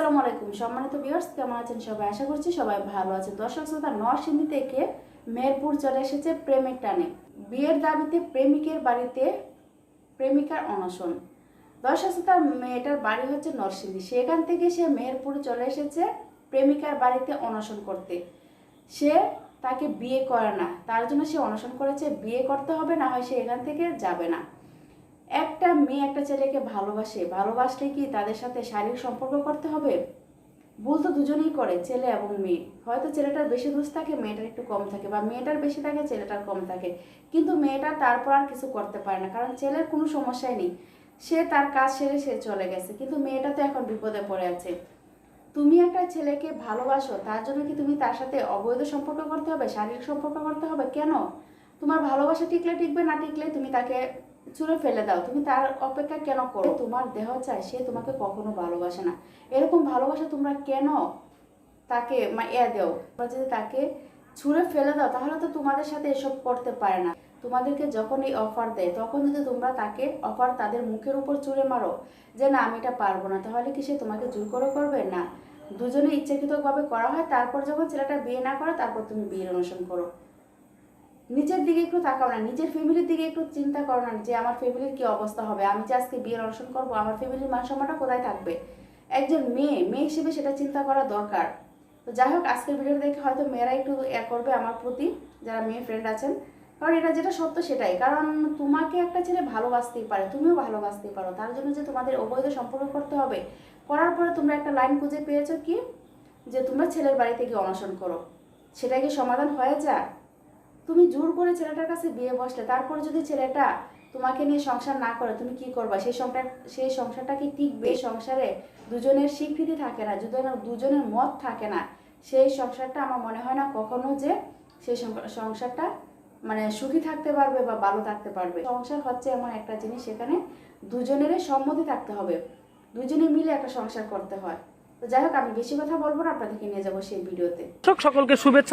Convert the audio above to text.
আসসালামু আলাইকুম। সম্মানিত ভিউয়ার্স কেমন আছেন সবাই? আশা করছি সবাই ভালো আছেন। দর্শক শ্রোতা, নরসিংদী থেকে মেহেরপুর চলে এসেছে প্রেমের টানে। বিয়ের দাবিতে প্রেমিকের বাড়িতে প্রেমিকার অনশন। দর্শক শ্রোতা, মেয়েটার বাড়ি হচ্ছে নরসিংদী। সেখান থেকে সে মেহেরপুর চলে এসেছে প্রেমিকার বাড়িতে অনশন করতে। সে তাকে বিয়ে করে না। তার জন্য সে অনশন করেছে। বিয়ে করতে হবে, না হয় সে এখান থেকে যাবে না। একটা মেয়ে একটা ছেলেকে ভালোবাসে, ভালোবাসলে কি তাদের সাথে শারীরিক সম্পর্ক করতে হবে? ভুল তো দুজনেই করে, ছেলে এবং মেয়ে। হয়তো ছেলেটার বেশি দোষ থাকে, মেয়েটার একটু কম থাকে বা মেয়েটার বেশি থাকে, ছেলেটার কম থাকে। কিন্তু মেয়েটা তারপর আর কিছু করতে পারে না, কারণ ছেলের কোনো সমস্যাই নেই। সে তার কাজ সেরে সে চলে গেছে, কিন্তু মেয়েটা তো এখন বিপদে পড়ে আছে। তুমি একটা ছেলেকে ভালোবাসো, তার জন্য কি তুমি তার সাথে অবৈধ সম্পর্ক করতে হবে, শারীরিক সম্পর্ক করতে হবে? কেন? তোমার ভালোবাসা টিকলে টিকবে, না টিকলে তুমি তাকে ছুঁড়ে ফেলে দাও। তুমি তার অপেক্ষা কেন করো? তোমার দেহ চায় সে তোমাকে কখনো ভালোবাসে না। এরকম ভালোবাসা তোমরা কেন তাকে এ দেও? তোমরা যদি তাকে ছুঁড়ে ফেলে দাও, তাহলে তো তোমাদের সাথে এসব করতে পারে না। তোমাদেরকে যখন এই অফার দেয়, তখন যদি তোমরা তাকে অফার তাদের মুখের উপর চুড়ে মারো, যে না, আমি এটা পারব না, তাহলে কি সে তোমাকে জোর করে করবে? না। দুজনে ইচ্ছাকৃতভাবে করা হয়, তারপর যখন ছেলেটা বিয়ে না করে, তারপর তুমি বিয়ের অনুষ্ঠান করো। নিজের দিকে একটু তাকাও না, নিজের ফ্যামিলির দিকে একটু চিন্তা করো না যে আমার ফ্যামিলির কি অবস্থা হবে। আমি যে আজকে বিয়ের অনুষ্ঠান করব, আমার ফ্যামিলির মান সম্মানটা কোথায় থাকবে? একজন মেয়ে মেয়ে হিসেবে সেটা চিন্তা করা দরকার। তো যাই হোক, আজকের ভিডিওটা দেখে হয়তো মেয়েরা একটু এ করবে আমার প্রতি, যারা মেয়ে ফ্রেন্ড আছেন। কারণ এটা যেটা সত্য সেটাই। কারণ তোমাকে একটা ছেলে ভালোবাসতেই পারে, তুমিও ভালোবাসতেই পারো। তার জন্য যে তোমাদের অবৈধ সম্পর্ক করতে হবে, করার পরে তোমরা একটা লাইন খুঁজে পেয়েছ কি? যে তোমরা ছেলের বাড়িতে গিয়ে অনশন করো। সেটা কি সমাধান হয়ে যায়? তুমি জোর করে ছেলেটার কাছে বিয়ে বসলে, তারপর যদি ছেলেটা তোমাকে নিয়ে সংসার না করে, তুমি কি করবা? সেই সংসার, সেই সংসারটা কি টিকবে? সংসারে দুজনের স্বীকৃতি থাকে না, দুজনের দুজনের মত থাকে না। সেই সংসারটা আমার মনে হয় না কখনো যে সেই সংসারটা মানে সুখী থাকতে পারবে বা ভালো থাকতে পারবে। সংসার হচ্ছে এমন একটা জিনিস, সেখানে দুজনেরই সম্মতি থাকতে হবে। দুজনে মিলে একটা সংসার করতে হয়। তো যাই হোক, আমি বেশি কথা বলব না, আপনাদেরকে নিয়ে যাব সেই ভিডিওতে। সকলকে শুভেচ্ছা